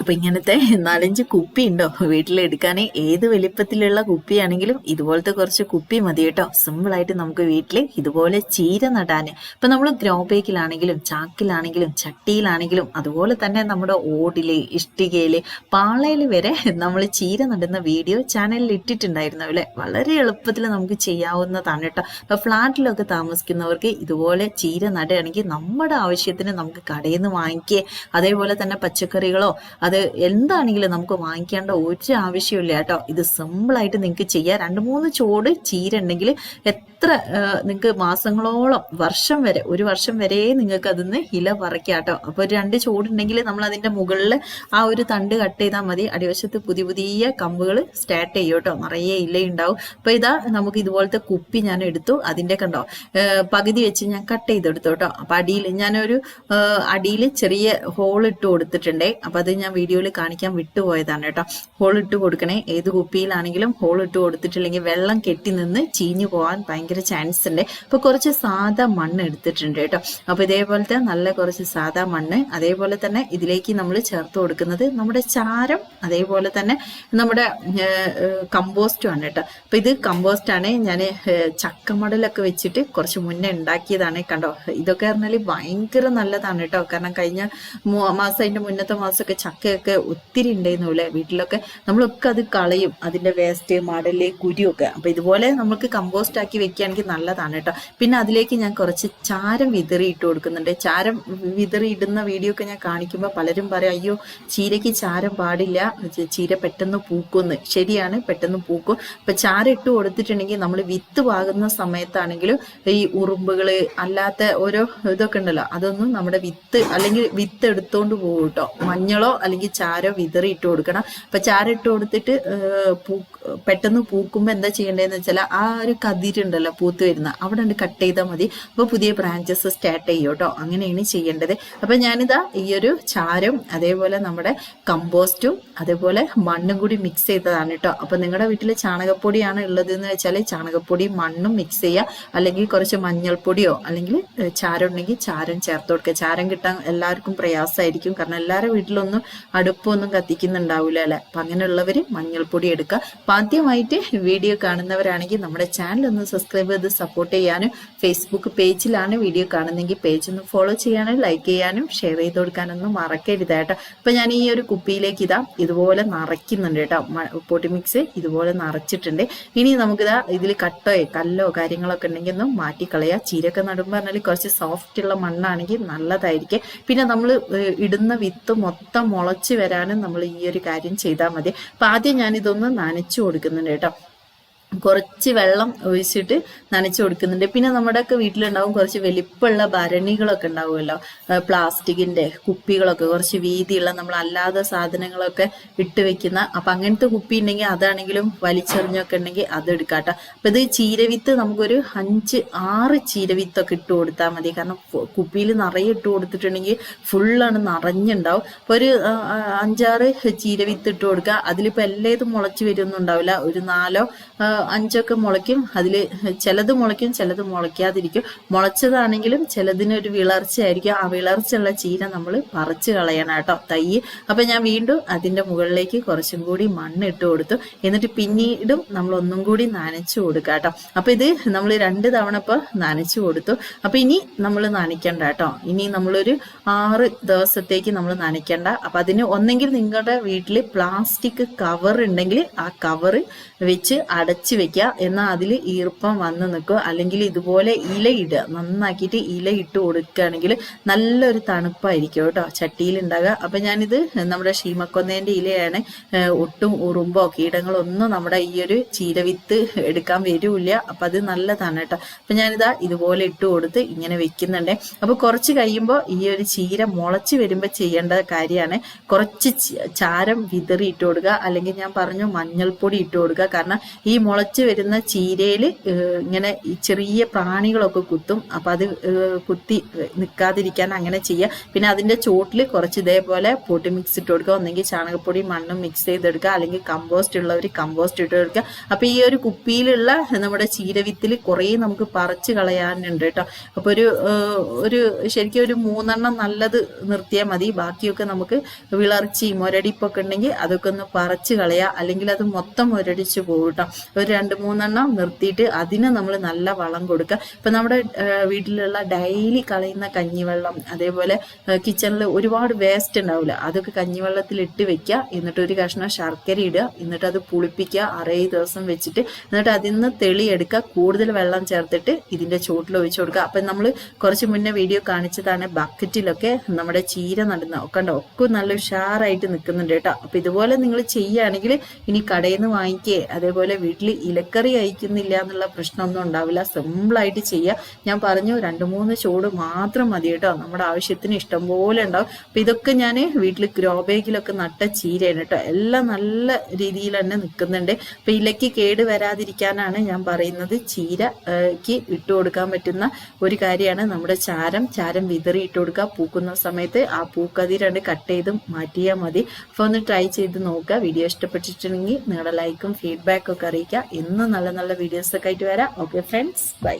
അപ്പൊ ഇങ്ങനത്തെ നാലഞ്ച് കുപ്പി ഉണ്ടോ? വീട്ടിലെടുക്കാൻ ഏത് വലിപ്പത്തിലുള്ള കുപ്പിയാണെങ്കിലും ഇതുപോലത്തെ കുറച്ച് കുപ്പി മതി കേട്ടോ. സിമ്പിൾ ആയിട്ട് നമുക്ക് വീട്ടിൽ ഇതുപോലെ ചീര നടാൻ ഇപ്പൊ നമ്മൾ ഗ്രോ ബേക്കിലാണെങ്കിലും ചാക്കിലാണെങ്കിലും ചട്ടിയിലാണെങ്കിലും അതുപോലെ തന്നെ നമ്മുടെ ഓടിൽ ഇഷ്ടികയിൽ പാളയിൽ വരെ നമ്മൾ ചീര നടുന്ന വീഡിയോ ചാനലിൽ ഇട്ടിട്ടുണ്ടായിരുന്നു അല്ലെ? വളരെ എളുപ്പത്തിൽ നമുക്ക് ചെയ്യാവുന്നതാണ് കേട്ടോ. അപ്പൊ ഫ്ലാറ്റിലൊക്കെ താമസിക്കുന്നവർക്ക് ഇതുപോലെ ചീര നടുകയാണെങ്കിൽ നമ്മുടെ ആവശ്യത്തിന് നമുക്ക് കടയിൽ നിന്ന് വാങ്ങിക്കുക അതേപോലെ തന്നെ പച്ചക്കറികളോ അത് എന്താണെങ്കിലും നമുക്ക് വാങ്ങിക്കേണ്ട ഒരു ആവശ്യമില്ല കേട്ടോ. ഇത് സിമ്പിളായിട്ട് നിങ്ങൾക്ക് ചെയ്യാം. രണ്ട് മൂന്ന് ചോട് ചീര ഉണ്ടെങ്കിൽ എത്ര നിങ്ങൾക്ക് മാസങ്ങളോളം വർഷം വരെ ഒരു വർഷം വരെ നിങ്ങൾക്ക് അതിന്ന് ഇല പറിക്കാം കേട്ടോ. അപ്പോൾ രണ്ട് ചോടുണ്ടെങ്കിൽ നമ്മൾ അതിന്റെ മുകളിൽ ആ ഒരു തണ്ട് കട്ട് ചെയ്താൽ മതി. അടിവശത്ത് പുതിയ പുതിയ കമ്പുകൾ സ്റ്റാർട്ട് ചെയ്യും കേട്ടോ. നിറയെ ഇലയുണ്ടാവും. അപ്പൊ ഇതാ നമുക്ക് ഇതുപോലത്തെ കുപ്പി ഞാൻ എടുത്തു. അതിന്റെ കണ്ടോ പകുതി വെച്ച് ഞാൻ കട്ട് ചെയ്തെടുത്തു കേട്ടോ. അപ്പൊ അടിയിൽ ഞാനൊരു അടിയിൽ ചെറിയ ഹോൾ ഇട്ട് കൊടുത്തിട്ടുണ്ടേ. അപ്പൊ അത് ഞാൻ വീഡിയോയിൽ കാണിക്കാൻ വിട്ടുപോയതാണ് കേട്ടോ. ഹോൾ ഇട്ട് കൊടുക്കണേ. ഏത് കുപ്പിയിലാണെങ്കിലും ഹോൾ ഇട്ട് കൊടുത്തിട്ടില്ലെങ്കിൽ വെള്ളം കെട്ടി നിന്ന് ചീഞ്ഞു പോകാൻ ഭയങ്കര ചാൻസ് ഉണ്ട്. അപ്പൊ കുറച്ച് സാധാ മണ്ണ് എടുത്തിട്ടുണ്ട് കേട്ടോ. അപ്പൊ ഇതേപോലത്തെ നല്ല കുറച്ച് സാധാ മണ്ണ് അതേപോലെ തന്നെ ഇതിലേക്ക് നമ്മൾ ചേർത്ത് കൊടുക്കുന്നത് നമ്മുടെ ചാരം അതേപോലെ തന്നെ നമ്മുടെ കമ്പോസ്റ്റും ആണ് കേട്ടോ. അപ്പൊ ഇത് കമ്പോസ്റ്റ് ആണ്. ഞാൻ ചക്കമടലൊക്കെ വെച്ചിട്ട് കുറച്ച് മുന്നേ ഉണ്ടാക്കിയതാണ് കണ്ടോ. ഇതൊക്കെ പറഞ്ഞാൽ ഭയങ്കര നല്ലതാണ് കേട്ടോ. കാരണം കഴിഞ്ഞ മാസം അതിന്റെ മുന്നത്തെ മാസമൊക്കെ ചക്കയൊക്കെ ഒത്തിരി ഉണ്ടായിരുന്നു അല്ലേ വീട്ടിലൊക്കെ. നമ്മളൊക്കെ അത് കളയും അതിന്റെ വേസ്റ്റ് മടൽ കുരിയൊക്കെ അപ്പോൾ ഇതുപോലെ നമുക്ക് കമ്പോസ്റ്റ് ആക്കി വെക്കുകയാണെങ്കിൽ നല്ലതാണ് കേട്ടോ. പിന്നെ അതിലേക്ക് ഞാൻ കുറച്ച് ചാരം വിതറി ഇട്ട് കൊടുക്കുന്നുണ്ട്. ചാരം വിതറി ഇടുന്ന വീഡിയോ ഒക്കെ ഞാൻ കാണിക്കുമ്പോൾ പലരും പറയും അയ്യോ ചീരയ്ക്ക് ചാരം പാടില്ല. ചീര പെട്ടെന്ന് പൂക്കുമെന്ന് ശരിയാണ് പെട്ടെന്ന് പൂക്കും. അപ്പം ചാരം ഇട്ട് കൊടുത്തിട്ടുണ്ടെങ്കിൽ നമ്മൾ വിത്ത് പാകുന്ന സമയത്താണെങ്കിലും ഈ ഉറുമ്പുകൾ അല്ലാത്ത ഓരോ ഇതൊക്കെ ഉണ്ടല്ലോ അതൊന്നും നമ്മുടെ വിത്ത് അല്ലെങ്കിൽ വിത്ത് എടുത്തോണ്ട് പോകും കേട്ടോ. മഞ്ഞളോ അല്ലെങ്കിൽ ചാരോ വിതറി ഇട്ട് കൊടുക്കണം. അപ്പൊ ചാരം ഇട്ട് കൊടുത്തിട്ട് പെട്ടെന്ന് പൂക്കുമ്പോൾ എന്താ ചെയ്യേണ്ടതെന്ന് വെച്ചാൽ ആ ഒരു കതിരുണ്ടല്ലോ പൂത്ത് വരുന്ന. അവിടെ ഉണ്ട് കട്ട് ചെയ്താൽ മതി. അപ്പൊ പുതിയ ബ്രാഞ്ചസ് സ്റ്റാർട്ട് ചെയ്യും കേട്ടോ അങ്ങനെയാണ് ചെയ്യേണ്ടത്. അപ്പൊ ഞാനിതാ ഈ ഒരു ചാരം അതേപോലെ നമ്മുടെ കമ്പോസ്റ്റും അതേപോലെ മണ്ണും കൂടി മിക്സ് ചെയ്തതാണ് കേട്ടോ അപ്പൊ നിങ്ങളുടെ വീട്ടിൽ ചാണകപ്പൊടിയാണ് ഉള്ളത് എന്ന് വെച്ചാൽ ചാണകപ്പൊടി മണ്ണും മിക്സ് ചെയ്യുക അല്ലെങ്കിൽ കുറച്ച് മഞ്ഞൾപ്പൊടിയോ അല്ലെങ്കിൽ ചാരം ഉണ്ടെങ്കിൽ ചാരം ചേർത്ത് കൊടുക്കുക. ചാരം കിട്ടാൻ എല്ലാവർക്കും പ്രയാസമായിരിക്കും. കാരണം എല്ലാവരുടെ വീട്ടിലൊന്നും അടുപ്പൊന്നും കത്തിക്കുന്നുണ്ടാവില്ല അല്ലെ? അപ്പൊ അങ്ങനെയുള്ളവര് മഞ്ഞൾപ്പൊടി എടുക്കുക. ആദ്യമായിട്ട് വീഡിയോ കാണുന്നവരാണെങ്കിൽ നമ്മുടെ ചാനൽ ഒന്ന് സബ്സ്ക്രൈബ് ചെയ്ത് സപ്പോർട്ട് ചെയ്യാനും ഫേസ്ബുക്ക് പേജിലാണ് വീഡിയോ കാണുന്നെങ്കിൽ പേജ് ഒന്ന് ഫോളോ ചെയ്യാനും ലൈക്ക് ചെയ്യാനും ഷെയർ ചെയ്ത് കൊടുക്കാനൊന്നും മറക്കരുത് കേട്ടോ. അപ്പൊ ഞാൻ ഈ ഒരു കുപ്പിയിലേക്ക് ഇതാ ഇതുപോലെ നിറയ്ക്കുന്നുണ്ട് കേട്ടോ. പൊട്ടി പൊടി മിക്സ് ഇതുപോലെ നിറച്ചിട്ടുണ്ട്. ഇനി നമുക്കിതാ ഇതിൽ കട്ടോ കല്ലോ കാര്യങ്ങളൊക്കെ ഉണ്ടെങ്കിൽ ഒന്ന് മാറ്റിക്കളയുക ചീരൊക്കെ നടുമ്പോൾ പറഞ്ഞാൽ കുറച്ച് സോഫ്റ്റ് ഉള്ള മണ്ണാണെങ്കിൽ നല്ലതായിരിക്കും. പിന്നെ നമ്മൾ ഇടുന്ന വിത്ത് മൊത്തം മുളച്ച് വരാനും നമ്മൾ ഈ ഒരു കാര്യം ചെയ്താൽ മതി. അപ്പം ആദ്യം ഞാനിതൊന്ന് നനച്ചു കൊടുക്കുന്നുണ്ട് കേട്ടോ. കുറച്ച് വെള്ളം ഒഴിച്ചിട്ട് നനച്ചു കൊടുക്കുന്നുണ്ട്. പിന്നെ നമ്മുടെയൊക്കെ വീട്ടിലുണ്ടാവും കുറച്ച് വലിപ്പമുള്ള ഭരണികളൊക്കെ ഉണ്ടാവുമല്ലോ. പ്ലാസ്റ്റിക്കിന്റെ കുപ്പികളൊക്കെ കുറച്ച് വീതിയുള്ള നമ്മൾ അല്ലാതെ സാധനങ്ങളൊക്കെ ഇട്ട് വെക്കുന്ന. അപ്പൊ അങ്ങനത്തെ കുപ്പി ഉണ്ടെങ്കിൽ അതാണെങ്കിലും വലിച്ചെറിഞ്ഞൊക്കെ ഉണ്ടെങ്കിൽ അത് എടുക്കാട്ടോ അപ്പൊ ഇത് ചീരവിത്ത് നമുക്കൊരു അഞ്ച് ആറ് ചീരവിത്തൊക്കെ ഇട്ട് കൊടുത്താൽ മതി. കാരണം കുപ്പിയിൽ നിറയെ ഇട്ട് കൊടുത്തിട്ടുണ്ടെങ്കിൽ ഫുള്ളാണ് നിറഞ്ഞുണ്ടാവും. അപ്പൊ ഒരു അഞ്ചാറ് ചീരവിത്ത് ഇട്ട് കൊടുക്കുക. അതിലിപ്പോ എല്ലാതും മുളച്ച് വരുമൊന്നും ഉണ്ടാവില്ല ഒരു നാലോ അഞ്ചൊക്കെ മുളയ്ക്കും അതിൽ ചിലത് മുളയ്ക്കും ചിലത് മുളയ്ക്കാതിരിക്കും. മുളച്ചതാണെങ്കിലും ചിലതിനൊരു വിളർച്ചയായിരിക്കും ആ വിളർച്ചയുള്ള ചീര നമ്മൾ പറിച്ചു കളയണം കേട്ടോ തൈ. അപ്പൊ ഞാൻ വീണ്ടും അതിന്റെ മുകളിലേക്ക് കുറച്ചും കൂടി മണ്ണ് ഇട്ട് കൊടുത്തു. എന്നിട്ട് പിന്നീടും നമ്മൾ ഒന്നും കൂടി നനച്ചു കൊടുക്കുക കേട്ടോ. അപ്പൊ ഇത് നമ്മൾ രണ്ട് തവണ ഇപ്പൊ നനച്ചു കൊടുത്തു. അപ്പൊ ഇനി നമ്മൾ നനയ്ക്കണ്ട കേട്ടോ. ഇനി നമ്മളൊരു ആറ് ദിവസത്തേക്ക് നമ്മൾ നനയ്ക്കണ്ട. അപ്പൊ അതിന് ഒന്നെങ്കിൽ നിങ്ങളുടെ വീട്ടിൽ പ്ലാസ്റ്റിക് കവർ ഉണ്ടെങ്കിൽ ആ കവർ വെച്ച് അടച്ചു വെക്കുക എന്നാൽ അതിൽ ഈർപ്പം വന്ന് നിൽക്കുക അല്ലെങ്കിൽ ഇതുപോലെ ഇലയിടുക നന്നാക്കിയിട്ട് ഇല ഇട്ട് കൊടുക്കുകയാണെങ്കിൽ നല്ലൊരു തണുപ്പായിരിക്കും കേട്ടോ. ചട്ടിയിൽ ഉണ്ടാകുക അപ്പം ഞാനിത് നമ്മുടെ ഷീമക്കൊന്നേന്റെ ഇലയാണ്. ഒട്ടും ഉറുമ്പോ കീടങ്ങളോ ഒന്നും നമ്മുടെ ഈ ഒരു ചീരവിത്ത് എടുക്കാൻ വരൂല്ല. അപ്പം അത് നല്ലതാണ് കേട്ടോ. അപ്പം ഞാനിതാ ഇതുപോലെ ഇട്ട് കൊടുത്ത് ഇങ്ങനെ വെക്കുന്നുണ്ട്. അപ്പോൾ കുറച്ച് കഴിയുമ്പോൾ ഈ ഒരു ചീര മുളച്ച് വരുമ്പോൾ ചെയ്യേണ്ട കാര്യമാണ്. കുറച്ച് ചാരം വിതറി ഇട്ട് കൊടുക്കുക. അല്ലെങ്കിൽ ഞാൻ പറഞ്ഞു മഞ്ഞൾപ്പൊടി ഇട്ട് കൊടുക്കുക. കാരണം ഈ മുള മുളച്ച് വരുന്ന ചീരയിൽ ഇങ്ങനെ ചെറിയ പ്രാണികളൊക്കെ കുത്തും. അപ്പം അത് കുത്തി നിൽക്കാതിരിക്കാൻ അങ്ങനെ ചെയ്യുക പിന്നെ അതിന്റെ ചോട്ടിൽ കുറച്ച് ഇതേപോലെ പൊട്ടി മിക്സ് ഇട്ട് കൊടുക്കുക. ഒന്നെങ്കിൽ ചാണകപ്പൊടി മണ്ണും മിക്സ് ചെയ്തെടുക്കുക. അല്ലെങ്കിൽ കമ്പോസ്റ്റ് ഉള്ളവർ കമ്പോസ്റ്റ് ഇട്ട് കൊടുക്കുക. അപ്പം ഈ ഒരു കുപ്പിയിലുള്ള നമ്മുടെ ചീരവിത്തിൽ കുറേ നമുക്ക് പറിച്ച് കളയാനുണ്ട് കേട്ടോ. അപ്പോൾ ഒരു ഒരു ശരിക്കും ഒരു മൂന്നെണ്ണം നല്ലത് നിർത്തിയാൽ മതി. ബാക്കിയൊക്കെ നമുക്ക് വിളർച്ചി മുരടിപ്പൊക്കെ ഉണ്ടെങ്കിൽ അതൊക്കെ ഒന്ന് പറിച്ച് കളയുക അല്ലെങ്കിൽ അത് മൊത്തം മുരടിച്ച് പോകും കേട്ടോ. ഒരു രണ്ട് മൂന്നെണ്ണം നിർത്തിയിട്ട് അതിന് നമ്മൾ നല്ല വളം കൊടുക്കുക. ഇപ്പം നമ്മുടെ വീട്ടിലുള്ള ഡെയിലി കളയുന്ന കഞ്ഞിവെള്ളം അതേപോലെ കിച്ചണിൽ ഒരുപാട് വേസ്റ്റ് ഉണ്ടാവില്ല. അതൊക്കെ കഞ്ഞിവെള്ളത്തിൽ ഇട്ട് വെക്കുക. എന്നിട്ട് ഒരു കഷ്ണം ശർക്കര ഇടുക. എന്നിട്ട് അത് പുളിപ്പിക്കുക. അറേ ദിവസം വെച്ചിട്ട് എന്നിട്ട് അതിൽ നിന്ന് തെളിയെടുക്കുക. കൂടുതൽ വെള്ളം ചേർത്തിട്ട് ഇതിന്റെ ചോട്ടിൽ ഒഴിച്ചു കൊടുക്കുക. അപ്പം നമ്മൾ കുറച്ച് മുന്നേ വീഡിയോ കാണിച്ചതാണ് ബക്കറ്റിലൊക്കെ നമ്മുടെ ചീര നടുന്ന ഒക്കെ ഉണ്ടോ? ഒക്കെ നല്ല ഉഷാറായിട്ട് നിൽക്കുന്നുണ്ട് കേട്ടോ. അപ്പം ഇതുപോലെ നിങ്ങൾ ചെയ്യുകയാണെങ്കിൽ ഇനി കടയിൽ നിന്ന് വാങ്ങിക്കേ. അതേപോലെ വീട്ടിൽ ഇലക്കറി അയക്കുന്നില്ല എന്നുള്ള പ്രശ്നമൊന്നും ഉണ്ടാവില്ല. സിമ്പിളായിട്ട് ചെയ്യുക ഞാൻ പറഞ്ഞു രണ്ട് മൂന്ന് ചൂട് മാത്രം മതി കേട്ടോ. നമ്മുടെ ആവശ്യത്തിന് ഇഷ്ടം പോലെ ഉണ്ടാവും. അപ്പം ഇതൊക്കെ ഞാൻ വീട്ടിൽ ഗ്രോ നട്ട ചീരയാണ് കേട്ടോ. എല്ലാം നല്ല രീതിയിൽ തന്നെ നിൽക്കുന്നുണ്ട് അപ്പം ഇലയ്ക്ക് കേട് വരാതിരിക്കാനാണ് ഞാൻ പറയുന്നത്. ചീരക്ക് ഇട്ട് കൊടുക്കാൻ പറ്റുന്ന ഒരു കാര്യമാണ് നമ്മുടെ ചാരം. ചാരം വിതറി ഇട്ട് കൊടുക്കുക. പൂക്കുന്ന സമയത്ത് ആ പൂക്കതിരണ്ട് കട്ട് ചെയ്ത് മാറ്റിയാൽ മതി. അപ്പോൾ ഒന്ന് ട്രൈ ചെയ്ത് നോക്കുക. വീഡിയോ ഇഷ്ടപ്പെട്ടിട്ടുണ്ടെങ്കിൽ നിങ്ങളുടെ ലൈക്കും ഫീഡ്ബാക്കും ഒക്കെ അറിയിക്കുക. എന്നും നല്ല നല്ല വീഡിയോസ് ഒക്കെ ആയിട്ട് വരാം. Okay friends bye